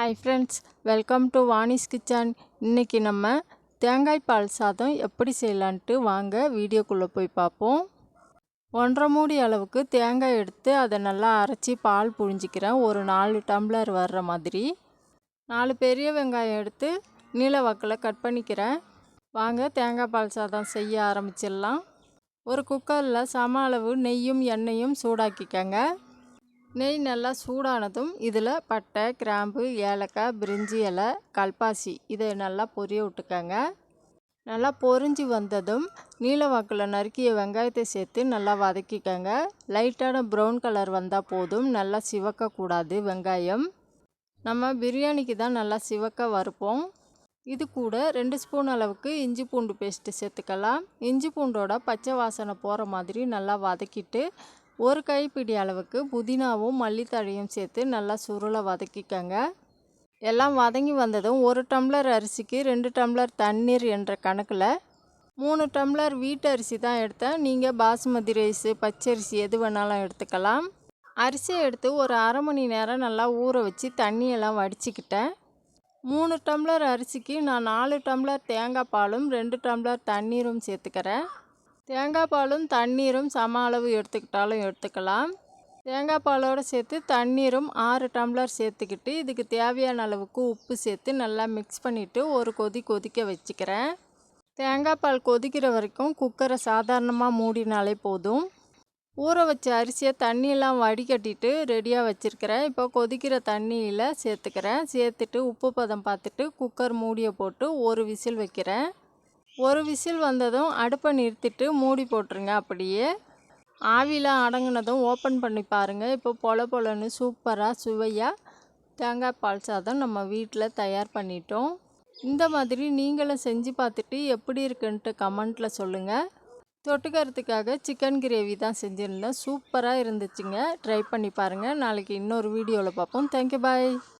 Hi friends welcome to Vani's kitchen இன்றைக்கி நம்ம தேங்காய் பால் சாதம் எப்படி செய்யலான்ட்டு வாங்க வீடியோக்குள்ளே போய் பார்ப்போம். ஒன்றரை மூடி அளவுக்கு தேங்காய் எடுத்து அதை நல்லா அரைச்சி பால் புழிஞ்சிக்கிறேன். ஒரு நாலு டம்ளர் வர்ற மாதிரி. நாலு பெரிய வெங்காயம் எடுத்து நீல வாக்கில் கட் பண்ணிக்கிறேன். வாங்க தேங்காய் பால் சாதம் செய்ய ஆரம்பிச்சிடலாம். ஒரு குக்கரில் சம அளவு நெய்யும் எண்ணெயும் சூடாக்கிக்கங்க. நெய் நல்லா சூடானதும் இதில் பட்டை கிராம்பு ஏலக்காய் பிரிஞ்சி இலை கல்பாசி. இதை நல்லா பொரிய விட்டுக்கங்க. நல்லா பொரிஞ்சு வந்ததும் நீல வாக்கில் நறுக்கிய வெங்காயத்தை சேர்த்து நல்லா வதக்கிக்கங்க. லைட்டான ப்ரௌன் கலர் வந்தால் போதும். நல்லா சிவக்கக்கூடாது வெங்காயம். நம்ம பிரியாணிக்கு தான் நல்லா சிவக்க வறுப்போம். இது கூட ரெண்டு ஸ்பூன் அளவுக்கு இஞ்சி பூண்டு பேஸ்ட்டு சேர்த்துக்கலாம். இஞ்சி பூண்டோட பச்சை வாசனை போகிற மாதிரி நல்லா வதக்கிட்டு ஒரு கைப்பிடி அளவுக்கு புதினாவும் மல்லித்தழையும் சேர்த்து நல்லா சுருளை வதக்கிக்கங்க. எல்லாம் வதங்கி வந்ததும் ஒரு டம்ளர் அரிசிக்கு ரெண்டு டம்ளர் தண்ணீர் என்ற கணக்கில் மூணு டம்ளர் வீட்டு அரிசி தான் எடுத்தேன் நீங்கள் பாசுமதி ரைஸு பச்சரிசி எது வேணாலும் எடுத்துக்கலாம். அரிசியை எடுத்து ஒரு அரை மணி நேரம் நல்லா ஊற வச்சு தண்ணியெல்லாம் வடிச்சிக்கிட்டேன். மூணு டம்ளர் அரிசிக்கு நான் நாலு டம்ளர் தேங்காய் பாலும் ரெண்டு டம்ளர் தண்ணீரும் சேர்த்துக்கிறேன். தேங்காய் பாலும் தண்ணீரும் சம அளவு எடுத்துக்கிட்டாலும் எடுத்துக்கலாம். தேங்காய் பாலோடு சேர்த்து தண்ணீரும் ஆறு டம்ளர் சேர்த்துக்கிட்டு இதுக்கு தேவையான அளவுக்கு உப்பு சேர்த்து நல்லா மிக்ஸ் பண்ணிவிட்டு ஒரு கொதி கொதிக்க வச்சுக்கிறேன். தேங்காய் பால் கொதிக்கிற வரைக்கும் குக்கரை சாதாரணமாக மூடினாலே போதும். ஊற வச்ச அரிசியை தண்ணியெல்லாம் வடிகட்டிட்டு ரெடியாக வச்சுருக்கிறேன். இப்போ கொதிக்கிற தண்ணியில் சேர்த்துக்கிறேன். சேர்த்துட்டு உப்பு பதம் பார்த்துட்டு குக்கர் மூடியை போட்டு ஒரு விசில் வைக்கிறேன். ஒரு விசில் வந்ததும் அடுப்பை நிறுத்திட்டு மூடி போட்டுருங்க அப்படியே. ஆவியில் அடங்கினதும் ஓப்பன் பண்ணி பாருங்கள் இப்போ பொல பொலன்னு சூப்பராக சுவையாக தேங்காய் பால் சாதம் நம்ம வீட்டில் தயார் பண்ணிட்டோம். இந்த மாதிரி நீங்களும் செஞ்சு பார்த்துட்டு எப்படி இருக்குன்ட்டு கமெண்ட்டில் சொல்லுங்கள் தொட்டுக்கிறதுக்காக சிக்கன் கிரேவி தான் செஞ்சுருந்தேன். சூப்பராக இருந்துச்சுங்க. ட்ரை பண்ணி பாருங்கள் நாளைக்கு இன்னொரு வீடியோவில் பார்ப்போம். Thank you bye